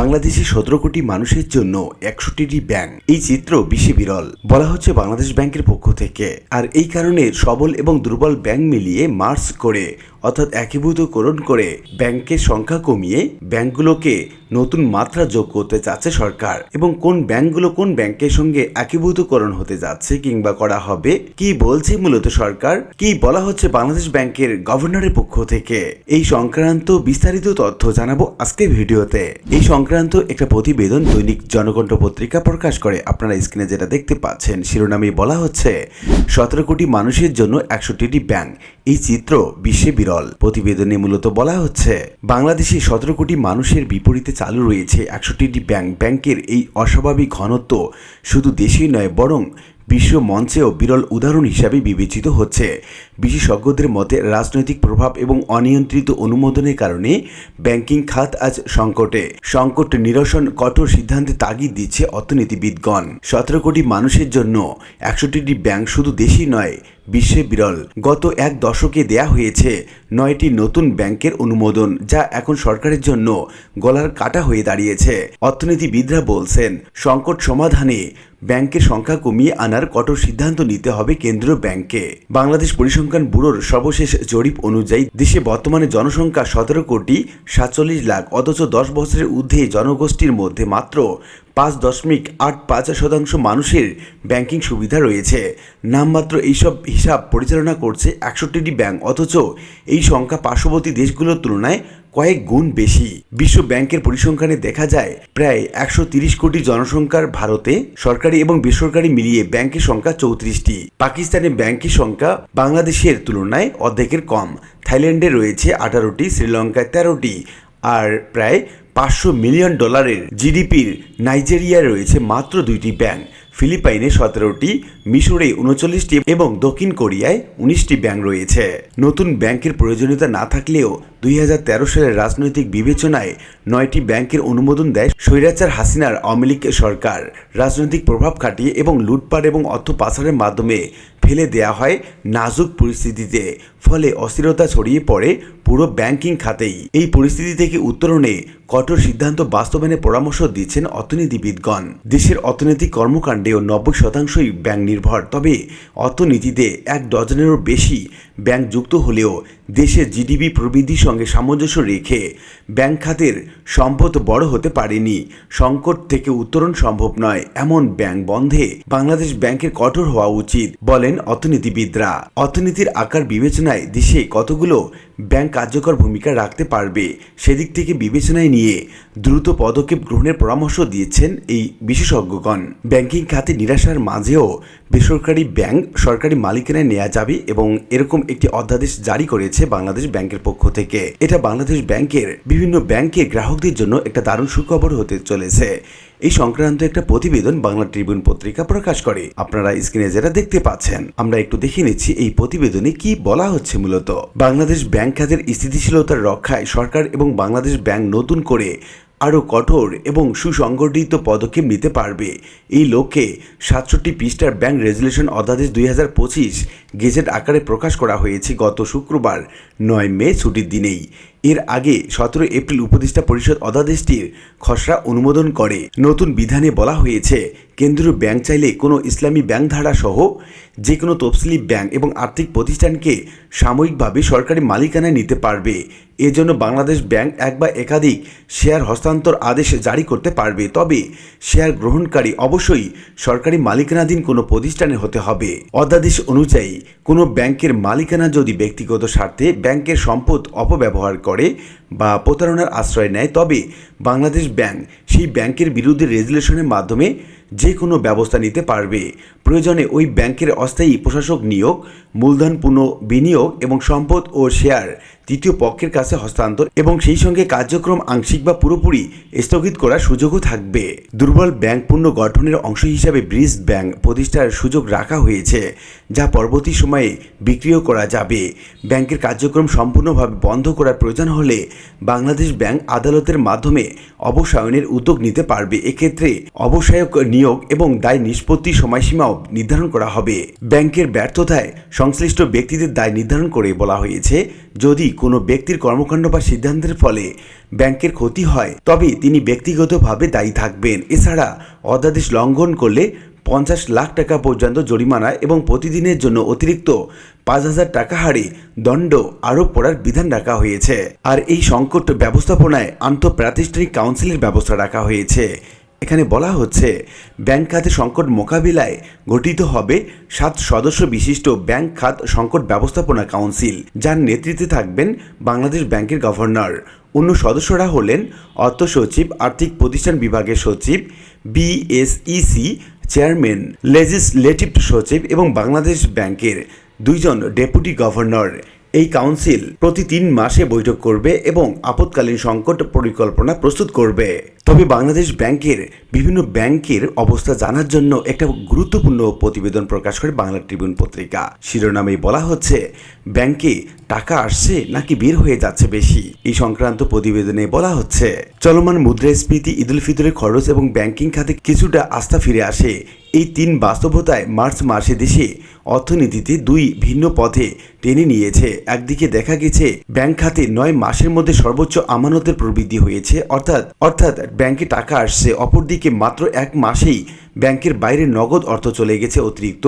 বাংলাদেশে সতেরো কোটি মানুষের জন্য একষট্টিটি ব্যাংক। এই চিত্র বেশি বিরল। বলা হচ্ছে বাংলাদেশ ব্যাংকের পক্ষ থেকে। আর এই কারণে সবল এবং দুর্বল ব্যাংক মিলিয়ে মার্চ করে অর্থাৎ একীভূতকরণ করে ব্যাংকের সংখ্যা কমিয়ে ব্যাংকগুলোকে নতুন মাত্রা যোগ করতে চাচ্ছে সরকার। এবং কোন ব্যাংকগুলো কোন ব্যাংকের সঙ্গে একীভূতকরণ হতে যাচ্ছে কিংবা করা হবে, কি বলছে মূলত সরকার, কি বলা হচ্ছে বাংলাদেশ ব্যাংকের গভর্নরের পক্ষ থেকে। এই সংক্রান্ত বিস্তারিত তথ্য জানাব আজকে ভিডিওতে। এই সংক্রান্ত একটা প্রতিবেদন দৈনিক জনকণ্ঠ পত্রিকা প্রকাশ করে। আপনারা স্ক্রিনে যেটা দেখতে পাচ্ছেন, শিরোনামে বলা হচ্ছে, সতেরো কোটি মানুষের জন্য একষট্টিটি ব্যাংক। এই চিত্র বিশ্বে বিরল প্রতিবেদনে মূলত বলা হচ্ছে, বাংলাদেশে সতেরো কোটি মানুষের বিপরীতে চালু রয়েছে একষট্টিটি ব্যাংক। ব্যাংকের এই অস্বাভাবিক ঘনত্ব শুধু দেশেই নয়, বরং বিশ্ব মঞ্চেও বিরল উদাহরণ হিসাবে বিবেচিত হচ্ছে। বিশেষজ্ঞদের মতে, রাজনৈতিক প্রভাব এবং অনিয়ন্ত্রিত অনুমোদনের কারণে ব্যাংকিং খাত আজ সংকটে। সংকট নিরসন কঠোর সিদ্ধান্তে তাগিদ দিচ্ছে অর্থনীতিবিদগণ। সতেরো কোটি মানুষের জন্য একষট্টিটি ব্যাংক শুধু দেশই নয় বিশ্বে বিরল। গত এক দশকে দেয়া হয়েছে নয়টি নতুন ব্যাংকের অনুমোদন, যা এখন সরকারের জন্য গলার কাটা হয়ে দাঁড়িয়েছে। অর্থনীতিবিদরা বলছেন, সংকট সমাধানে ব্যাংকের সংখ্যা কমিয়ে আনার কঠোর সিদ্ধান্ত নিতে হবে কেন্দ্রীয় ব্যাংকে। বাংলাদেশ পরিসংখ্যান ব্যুরোর সর্বশেষ জরিপ অনুযায়ী দেশে বর্তমানে জনসংখ্যা সতেরো কোটি সাতচল্লিশ লাখ, অথচ দশ বছরের ঊর্ধ্বে জনগোষ্ঠীর মধ্যে মাত্র পাঁচ দশমিক আট পাঁচ শতাংশ মানুষের ব্যাংকিং সুবিধা রয়েছে। নামমাত্র এইসব হিসাব পরিচালনা করছে একষট্টিটি ব্যাংক, অথচ এই সংখ্যা পার্শ্ববর্তী দেশগুলোর তুলনায় কয়েক গুণ বেশি। বিশ্ব ব্যাংকের পরিসংখ্যানে দেখা যায়, প্রায় একশো তিরিশ কোটি জনসংখ্যার ভারতে সরকারি এবং বেসরকারি মিলিয়ে ব্যাংকের সংখ্যা চৌত্রিশটি। পাকিস্তানে ব্যাংকের সংখ্যা বাংলাদেশের তুলনায় অর্ধেকের কম। থাইল্যান্ডে রয়েছে আঠারোটি, শ্রীলঙ্কায় তেরোটি, আর প্রায় পাঁচশো মিলিয়ন ডলারের জিডিপির নাইজেরিয়ায় রয়েছে মাত্র দুইটি ব্যাংক। ফিলিপাইনে সতেরোটি, মিশরে উনচল্লিশটি এবং দক্ষিণ কোরিয়ায় উনিশটি ব্যাংক রয়েছে। নতুন ব্যাংকের প্রয়োজনীয়তা না থাকলেও দুই হাজার তেরো সালের রাজনৈতিক বিবেচনায় নয়টি ব্যাংকের অনুমোদন দেয় স্বৈরাচার হাসিনার আওয়ামী সরকার। রাজনৈতিক প্রভাব খাটিয়ে এবং লুটপাট এবং অর্থ পাচারের মাধ্যমে ফেলে দেয়া হয় নাজুক পরিস্থিতিতে। ফলে অস্থিরতা ছড়িয়ে পড়ে পুরো ব্যাংকিং খাতেই। এই পরিস্থিতি থেকে উত্তরণে কঠোর সিদ্ধান্ত বাস্তবায়নে পরামর্শ দিচ্ছেন অর্থনীতিবিদগণ। দেশের অর্থনৈতিক কর্মকাণ্ডেও নব্বই শতাংশই ব্যাংক নির্ভর। তবে অর্থনীতিতে এক ডজনেরও বেশি ব্যাংক যুক্ত হলেও দেশের জিডিপি প্রবৃদ্ধির সঙ্গে সামঞ্জস্য রেখে ব্যাংক খাতের সম্পদ বড় হতে পারেনি। সংকট থেকে উত্তরণ সম্ভব নয়, এমন ব্যাংক বন্ধে বাংলাদেশ ব্যাংকের কঠোর হওয়া উচিত, বলেন অর্থনীতিবিদরা। অর্থনীতির আকার বিবেচনায় দেশে কতগুলো ব্যাংক কার্যকর ভূমিকা রাখতে পারবে। সেদিক থেকে বিবেচনায় নিয়ে দ্রুত পদক্ষেপ গ্রহণের পরামর্শ দিয়েছেন এই বিশেষজ্ঞগণ। ব্যাংকিং খাতে নিরাশার মাঝেও বেসরকারি ব্যাংক সরকারি মালিকানায় নেওয়া যাবে এবং এরকম একটি অধ্যাদেশ জারি করেছে বাংলাদেশ ব্যাংকের পক্ষ থেকে। এটা বাংলাদেশ ব্যাংকের বিভিন্ন ব্যাংকের গ্রাহকদের জন্য একটা দারুণ সুখবর হতে চলেছে। এই সংক্রান্ত একটা প্রতিবেদন বাংলা ট্রিবিউন পত্রিকা প্রকাশ করে। আপনারা স্ক্রিনে যেটা দেখতে পাচ্ছেন, আমরা একটু দেখে নিচ্ছি এই প্রতিবেদনে কি বলা হচ্ছে মূলত। বাংলাদেশ ব্যাংক খাতের স্থিতিশীলতার রক্ষায় সরকার এবং বাংলাদেশ ব্যাংক নতুন করে আরও কঠোর এবং সুসংগঠিত পদক্ষেপ নিতে পারবে। এই লক্ষ্যে সাতষট্টি পৃষ্ঠার ব্যাংক রেজুলেশন অধ্যাদেশ দুই হাজার পঁচিশ গেজেট আকারে প্রকাশ করা হয়েছে গত শুক্রবার, নয় মে ছুটির দিনেই। এর আগে সতেরো এপ্রিল উপদেষ্টা পরিষদ অধ্যাদেশটির খসড়া অনুমোদন করে। নতুন বিধানে বলা হয়েছে, কেন্দ্রীয় ব্যাংক চাইলে কোনো ইসলামী ব্যাংক ধারা সহ যে কোনো তফসিলি ব্যাংক এবং আর্থিক প্রতিষ্ঠানকে সাময়িকভাবে সরকারি মালিকানায় নিতে পারবে। এজন্য বাংলাদেশ ব্যাংক এক বা একাধিক শেয়ার হস্তান্তর আদেশ জারি করতে পারবে। তবে শেয়ার গ্রহণকারী অবশ্যই সরকারি মালিকানাধীন কোনো প্রতিষ্ঠানের হতে হবে। অধ্যাদেশ অনুযায়ী, কোনো ব্যাংকের মালিকানা যদি ব্যক্তিগত স্বার্থে ব্যাংকের সম্পদ অপব্যবহার করে বা প্রতারণার আশ্রয় নেয়, তবে বাংলাদেশ ব্যাংক সেই ব্যাংকের বিরুদ্ধে রেজুলেশনের মাধ্যমে যে কোনো ব্যবস্থা নিতে পারবে। প্রয়োজনে ওই ব্যাংকের অস্থায়ী প্রশাসক নিয়োগ, মূলধন পুনঃ বিনিয়োগ এবং সম্পদ ও শেয়ার তৃতীয় পক্ষের কাছে হস্তান্তর এবং সেই সঙ্গে কার্যক্রম আংশিক বা পুরোপুরি স্থগিত করার সুযোগও থাকবে। দুর্বল ব্যাংক পূর্ণ গঠনের অংশ হিসাবে ব্রিজ ব্যাংক প্রতিষ্ঠার সুযোগ রাখা হয়েছে, যা পরবর্তী সময়ে বিক্রিও করা যাবে। ব্যাংকের কার্যক্রম সম্পূর্ণভাবে বন্ধ করার প্রয়োজন হলে বাংলাদেশ ব্যাংক আদালতের মাধ্যমে অবসায়নের উদ্যোগ নিতে পারবে। এক্ষেত্রে অবসায়ক নিয়োগ এবং দায় নিষ্পত্তি সময়সীমাও নির্ধারণ করা হবে। ব্যাংকের ব্যর্থতায় সংশ্লিষ্ট ব্যক্তিদের দায় নির্ধারণ করে বলা হয়েছে যদি কোনো ব্যক্তির কর্মকাণ্ড বা সিদ্ধান্তের ফলে ব্যাংকের ক্ষতি হয়, তবে তিনি ব্যক্তিগতভাবে দায়ী থাকবেন। এছাড়া অধ্যাদেশ লঙ্ঘন করলে পঞ্চাশ লাখ টাকা পর্যন্ত জরিমানা এবং প্রতিদিনের জন্য অতিরিক্ত পাঁচ হাজার টাকা হারে দণ্ড আরোপ করার বিধান রাখা হয়েছে। আর এই সংকট ব্যবস্থাপনায় আন্তঃপ্রাতিষ্ঠানিক কাউন্সিলের ব্যবস্থা রাখা হয়েছে। এখানে বলা হচ্ছে, ব্যাংক খাতে সংকট মোকাবিলায় গঠিত হবে সাত সদস্য বিশিষ্ট ব্যাংক খাত সংকট ব্যবস্থাপনা কাউন্সিল, যার নেতৃত্বে থাকবেন বাংলাদেশ ব্যাংকের গভর্নর। অন্য সদস্যরা হলেন অর্থ সচিব, আর্থিক প্রতিষ্ঠান বিভাগের সচিব বিএসইসি চেয়ারম্যান, লেজিসলেটিভ সচিব এবং বাংলাদেশ ব্যাংকের দুইজন ডেপুটি গভর্নর। এই কাউন্সিল প্রতি তিন মাসে বৈঠক করবে এবং আপৎকালীন সংকট পরিকল্পনা প্রস্তুত করবে। তবে বাংলাদেশ ব্যাংকের বিভিন্ন ব্যাংকের অবস্থা জানার জন্য একটা গুরুত্বপূর্ণ প্রতিবেদন প্রকাশ করে বাংলা ট্রিবিউন পত্রিকা। শিরোনামে বলা হচ্ছে, ব্যাংকে টাকা আসছে নাকি বের হয়ে যাচ্ছে বেশি? এই সংক্রান্ত প্রতিবেদনে বলা হচ্ছে, চলমান মুদ্রাস্ফীতি, ঈদুল ফিতরের খরচ এবং ব্যাংকিং খাতে কিছুটা আস্থা ফিরে আসে। এই তিন বাস্তবতায় মার্চ মাসে দেশে অর্থনীতিতে দুই ভিন্ন পথে টেনে নিয়েছে। একদিকে দেখা গেছে, ব্যাংক খাতে নয় মাসের মধ্যে সর্বোচ্চ আমানতের প্রবৃদ্ধি হয়েছে, অর্থাৎ অর্থাৎ ব্যাংকে টাকা আসছে, অপরদিকে মাত্র এক মাসেই ব্যাংকের বাইরে নগদ অর্থ চলে গেছে অতিরিক্ত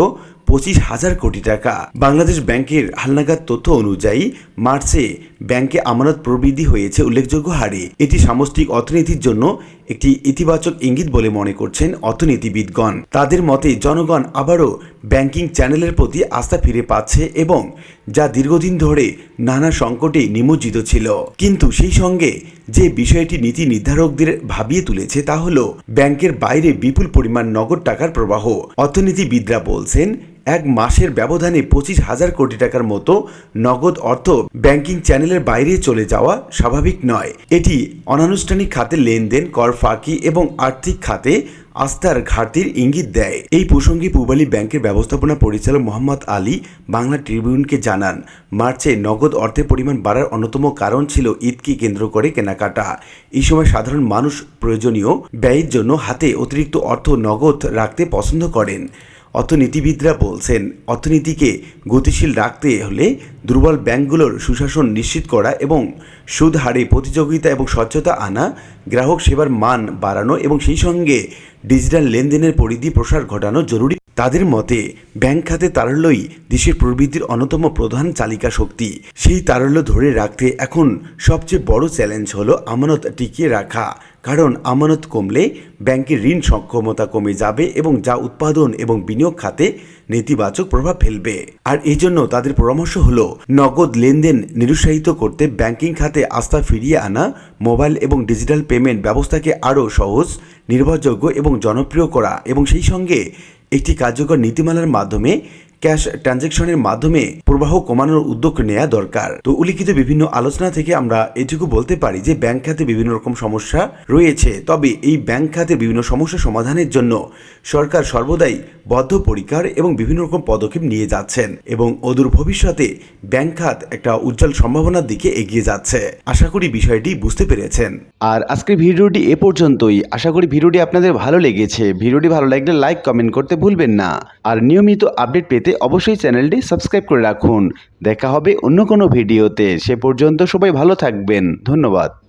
পঁচিশ হাজার কোটি টাকা। বাংলাদেশ ব্যাংকের হালনাগাদ তথ্য অনুযায়ী, মার্চে ব্যাংকে আমানত প্রবৃদ্ধি হয়েছে উল্লেখযোগ্য হারে। এটি সামষ্টিক অর্থনীতির জন্য একটি ইতিবাচক ইঙ্গিত বলে মনে করছেন অর্থনীতিবিদগণ। তাদের মতে, জনগণ আবারও ব্যাংকিং চ্যানেলের প্রতি আস্থা ফিরে পাচ্ছে এবং যা দীর্ঘদিন ধরে নানা সংকটে নিমজ্জিত ছিল। কিন্তু সেই সঙ্গে যে বিষয়টি নীতি নির্ধারকদের ভাবিয়ে তুলেছে তা হল, ব্যাংকের বাইরে বিপুল পরিমাণ নগদ টাকার প্রবাহ। অর্থনীতিবিদরা বলছেন এক মাসের ব্যবধানে পঁচিশ হাজার কোটি টাকার মতো নগদ অর্থ ব্যাংকিং চ্যানেলের বাইরে চলে যাওয়া স্বাভাবিক নয়। এটি অনানুষ্ঠানিক খাতে লেনদেন, কর ফাঁকি এবং আর্থিক খাতে আস্থার ঘাটতির ইঙ্গিত দেয়। এই প্রসঙ্গে পূবালী ব্যাংকের ব্যবস্থাপনা পরিচালক মোহাম্মদ আলী বাংলা ট্রিবিউনকে জানান, মার্চে নগদ অর্থের পরিমাণ বাড়ার অন্যতম কারণ ছিল ঈদকে কেন্দ্র করে কেনাকাটা। এই সময় সাধারণ মানুষ প্রয়োজনীয় ব্যয়ের জন্য হাতে অতিরিক্ত অর্থ নগদ রাখতে পছন্দ করেন। অর্থনীতিবিদরা বলছেন, অর্থনীতিকে গতিশীল রাখতে হলে দুর্বল ব্যাংকগুলোর সুশাসন নিশ্চিত করা এবং সুদ হারে প্রতিযোগিতা এবং স্বচ্ছতা আনা, গ্রাহক সেবার মান বাড়ানো এবং সেই সঙ্গে ডিজিটাল লেনদেনের পরিধি প্রসার ঘটানো জরুরি। তাদের মতে, ব্যাংক খাতে তারল্যই দেশের প্রবৃদ্ধির অন্যতম প্রধান চালিকা শক্তি। সেই তারল্য ধরে রাখতে এখন সবচেয়ে বড় চ্যালেঞ্জ হলো আমানত টিকিয়ে রাখা। কারণ আমানত কমলে ব্যাংকের ঋণ সক্ষমতা কমে যাবে এবং যা উৎপাদন এবং বিনিয়োগ খাতে নেতিবাচক প্রভাব ফেলবে। আর এই জন্য তাদের পরামর্শ হল, নগদ লেনদেন নিরুৎসাহিত করতে ব্যাংকিং খাতে আস্থা ফিরিয়ে আনা, মোবাইল এবং ডিজিটাল পেমেন্ট ব্যবস্থাকে আরও সহজ, নির্ভরযোগ্য এবং জনপ্রিয় করা এবং সেই সঙ্গে একটি কার্যকর নীতিমালার মাধ্যমে ক্যাশ ট্রানজ্যাকশনের মাধ্যমে প্রবাহ কমানোর উদ্যোগ নেওয়া দরকার। তো উল্লিখিত বিভিন্ন আলোচনা থেকে আমরা এটুকু বলতে পারি যে, ব্যাংক খাতে বিভিন্ন রকম সমস্যা রয়েছে। তবে এই ব্যাংক খাতে বিভিন্ন সমস্যা সমাধানের জন্য সরকার সর্বদাই বদ্ধপরিকার এবং বিভিন্ন রকম পদক্ষেপ নিয়ে যাচ্ছেন এবং অদূর ভবিষ্যতে ব্যাংক খাত একটা উজ্জ্বল সম্ভাবনার দিকে এগিয়ে যাচ্ছে। আশা করি বিষয়টি বুঝতে পেরেছেন। আর আজকের ভিডিওটি এ পর্যন্তই। আশা করি ভিডিওটি আপনাদের ভালো লেগেছে। ভিডিওটি ভালো লাগলে লাইক, কমেন্ট করতে ভুলবেন না। আর নিয়মিত আপডেট পেতে অবশ্যই চ্যানেলটি সাবস্ক্রাইব করে রাখুন। দেখা হবে অন্য কোনো ভিডিওতে। সে পর্যন্ত সবাই ভালো থাকবেন। ধন্যবাদ।